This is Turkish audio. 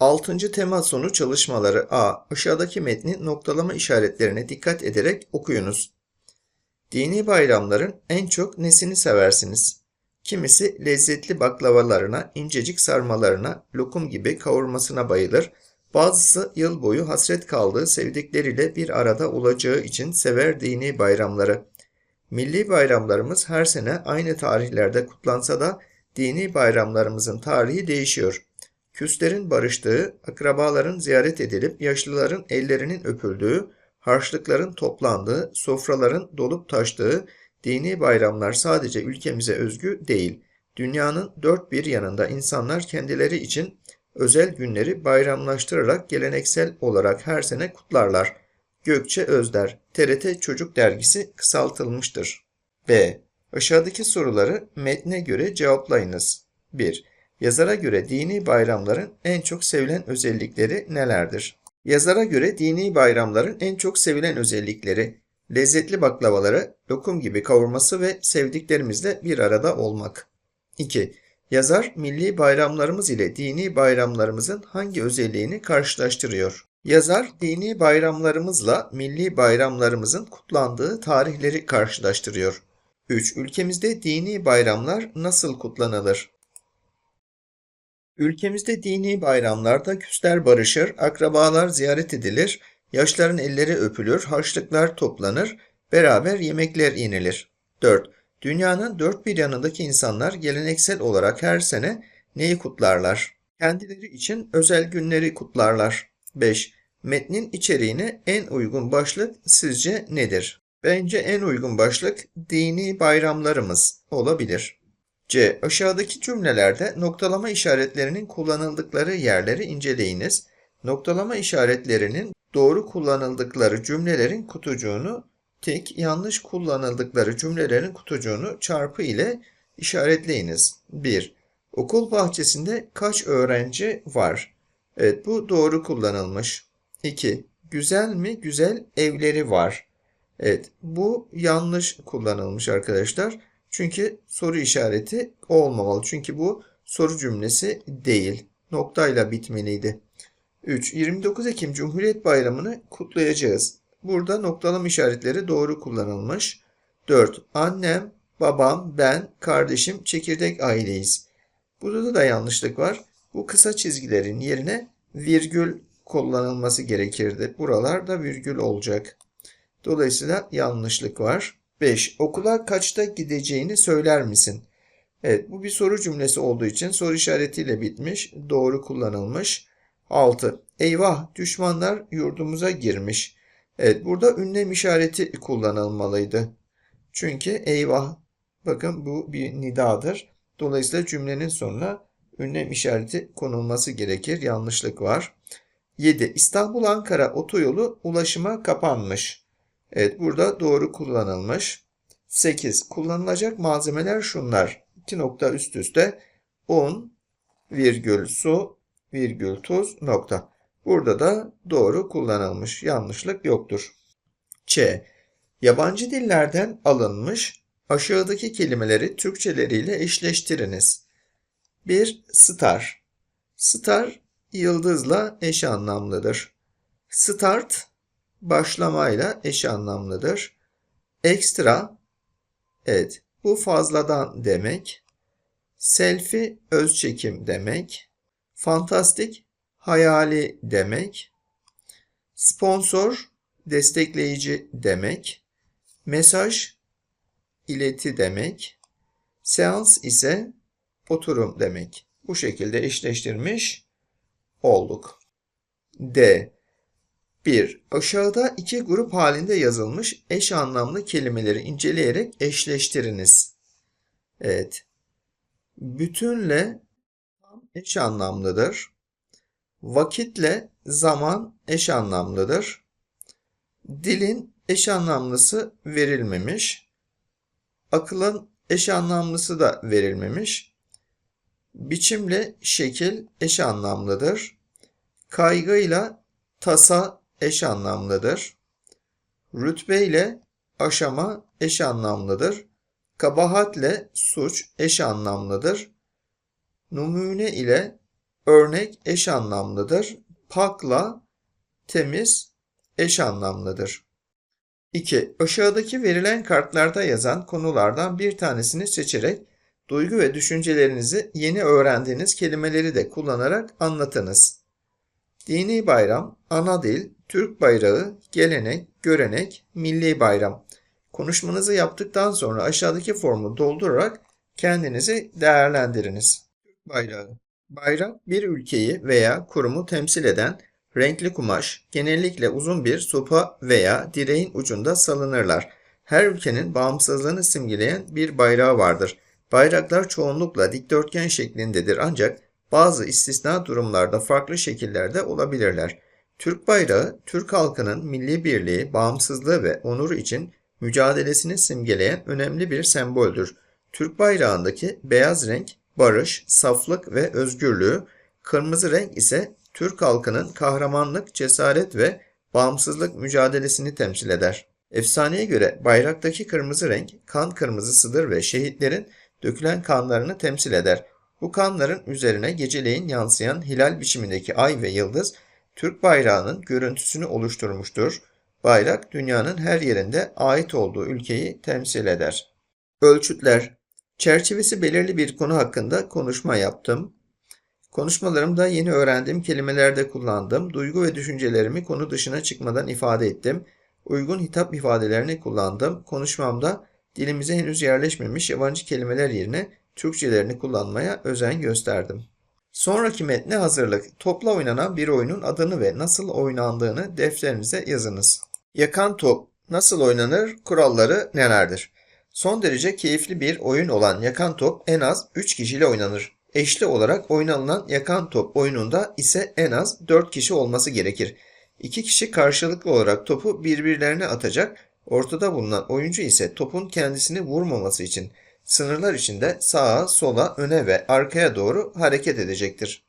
Altıncı tema sonu çalışmaları A. Aşağıdaki metni noktalama işaretlerine dikkat ederek okuyunuz. Dini bayramların en çok nesini seversiniz? Kimisi lezzetli baklavalarına, incecik sarmalarına, lokum gibi kavurmasına bayılır. Bazısı yıl boyu hasret kaldığı sevdikleriyle bir arada olacağı için sever dini bayramları. Milli bayramlarımız her sene aynı tarihlerde kutlansa da dini bayramlarımızın tarihi değişiyor. Küslerin barıştığı, akrabaların ziyaret edilip yaşlıların ellerinin öpüldüğü, harçlıkların toplandığı, sofraların dolup taştığı dini bayramlar sadece ülkemize özgü değil. Dünyanın dört bir yanında insanlar kendileri için özel günleri bayramlaştırarak geleneksel olarak her sene kutlarlar. Gökçe Özder, TRT Çocuk Dergisi kısaltılmıştır. B. Aşağıdaki soruları metne göre cevaplayınız. 1. Yazara göre dini bayramların en çok sevilen özellikleri nelerdir? Yazara göre dini bayramların en çok sevilen özellikleri lezzetli baklavaları, lokum gibi kavurması ve sevdiklerimizle bir arada olmak. 2. Yazar milli bayramlarımız ile dini bayramlarımızın hangi özelliğini karşılaştırıyor? Yazar dini bayramlarımızla milli bayramlarımızın kutlandığı tarihleri karşılaştırıyor. 3. Ülkemizde dini bayramlar nasıl kutlanılır? Ülkemizde dini bayramlarda küsler barışır, akrabalar ziyaret edilir, yaşların elleri öpülür, harçlıklar toplanır, beraber yemekler yenilir. 4. Dünyanın dört bir yanındaki insanlar geleneksel olarak her sene neyi kutlarlar? Kendileri için özel günleri kutlarlar. 5. Metnin içeriğine en uygun başlık sizce nedir? Bence en uygun başlık dini bayramlarımız olabilir. C. Aşağıdaki cümlelerde noktalama işaretlerinin kullanıldıkları yerleri inceleyiniz. Noktalama işaretlerinin doğru kullanıldıkları cümlelerin kutucuğunu tik, yanlış kullanıldıkları cümlelerin kutucuğunu çarpı ile işaretleyiniz. 1. Okul bahçesinde kaç öğrenci var? Evet bu doğru kullanılmış. 2. Güzel mi güzel evleri var? Evet bu yanlış kullanılmış arkadaşlar. Çünkü soru işareti olmamalı. Çünkü bu soru cümlesi değil. Noktayla bitmeliydi. 3. 29 Ekim Cumhuriyet Bayramı'nı kutlayacağız. Burada noktalama işaretleri doğru kullanılmış. 4. Annem, babam, ben, kardeşim çekirdek aileyiz. Burada da yanlışlık var. Bu kısa çizgilerin yerine virgül kullanılması gerekirdi. Buralarda virgül olacak. Dolayısıyla yanlışlık var. 5. Okula kaçta gideceğini söyler misin? Evet bu bir soru cümlesi olduğu için soru işaretiyle bitmiş. Doğru kullanılmış. 6. Eyvah düşmanlar yurdumuza girmiş. Evet burada ünlem işareti kullanılmalıydı. Çünkü eyvah bakın bu bir nidadır. Dolayısıyla cümlenin sonuna ünlem işareti konulması gerekir. Yanlışlık var. 7. İstanbul-Ankara otoyolu ulaşıma kapanmış. Evet burada doğru kullanılmış. 8. Kullanılacak malzemeler şunlar. 2 nokta üst üste un, virgül su, virgül tuz, nokta. Burada da doğru kullanılmış. Yanlışlık yoktur. Ç. Yabancı dillerden alınmış aşağıdaki kelimeleri Türkçeleriyle eşleştiriniz. 1. Star. Star yıldızla eş anlamlıdır. Start başlamayla eş anlamlıdır. Ekstra evet bu fazladan demek. Selfie öz çekim demek. Fantastik hayali demek. Sponsor destekleyici demek. Mesaj ileti demek. Seans ise oturum demek. Bu şekilde eşleştirmiş olduk. D. 1. Aşağıda iki grup halinde yazılmış eş anlamlı kelimeleri inceleyerek eşleştiriniz. Evet. Bütünle eş anlamlıdır. Vakitle zaman eş anlamlıdır. Dilin eş anlamlısı verilmemiş. Akılın eş anlamlısı da verilmemiş. Biçimle şekil eş anlamlıdır. Kaygıyla tasa eş anlamlıdır. Rütbe ile aşama eş anlamlıdır. Kabahatle suç eş anlamlıdır. Numune ile örnek eş anlamlıdır. Pakla temiz eş anlamlıdır. 2. Aşağıdaki verilen kartlarda yazan konulardan bir tanesini seçerek duygu ve düşüncelerinizi yeni öğrendiğiniz kelimeleri de kullanarak anlatınız. Dini bayram, ana dil, Türk bayrağı, gelenek, görenek, milli bayram. Konuşmanızı yaptıktan sonra aşağıdaki formu doldurarak kendinizi değerlendiriniz. Türk bayrağı. Bayrak bir ülkeyi veya kurumu temsil eden renkli kumaş, genellikle uzun bir sopa veya direğin ucunda salınırlar. Her ülkenin bağımsızlığını simgeleyen bir bayrağı vardır. Bayraklar çoğunlukla dikdörtgen şeklindedir ancak bazı istisna durumlarda farklı şekillerde olabilirler. Türk bayrağı, Türk halkının milli birliği, bağımsızlığı ve onuru için mücadelesini simgeleyen önemli bir semboldür. Türk bayrağındaki beyaz renk barış, saflık ve özgürlüğü, kırmızı renk ise Türk halkının kahramanlık, cesaret ve bağımsızlık mücadelesini temsil eder. Efsaneye göre bayraktaki kırmızı renk kan kırmızısıdır ve şehitlerin dökülen kanlarını temsil eder. Bu kanların üzerine geceleyin yansıyan hilal biçimindeki ay ve yıldız Türk bayrağının görüntüsünü oluşturmuştur. Bayrak dünyanın her yerinde ait olduğu ülkeyi temsil eder. Ölçütler Çerçevesi belirli bir konu hakkında konuşma yaptım. Konuşmalarımda yeni öğrendiğim kelimelerde kullandım. Duygu ve düşüncelerimi konu dışına çıkmadan ifade ettim. Uygun hitap ifadelerini kullandım. Konuşmamda dilimize henüz yerleşmemiş yabancı kelimeler yerine Türkçelerini kullanmaya özen gösterdim. Sonraki metne hazırlık. Topla oynanan bir oyunun adını ve nasıl oynandığını defterinize yazınız. Yakan top nasıl oynanır? Kuralları nelerdir? Son derece keyifli bir oyun olan yakan top en az 3 kişiyle oynanır. Eşli olarak oynanılan yakan top oyununda ise en az 4 kişi olması gerekir. 2 kişi karşılıklı olarak topu birbirlerine atacak, ortada bulunan oyuncu ise topun kendisini vurmaması için sınırlar içinde sağa, sola, öne ve arkaya doğru hareket edecektir.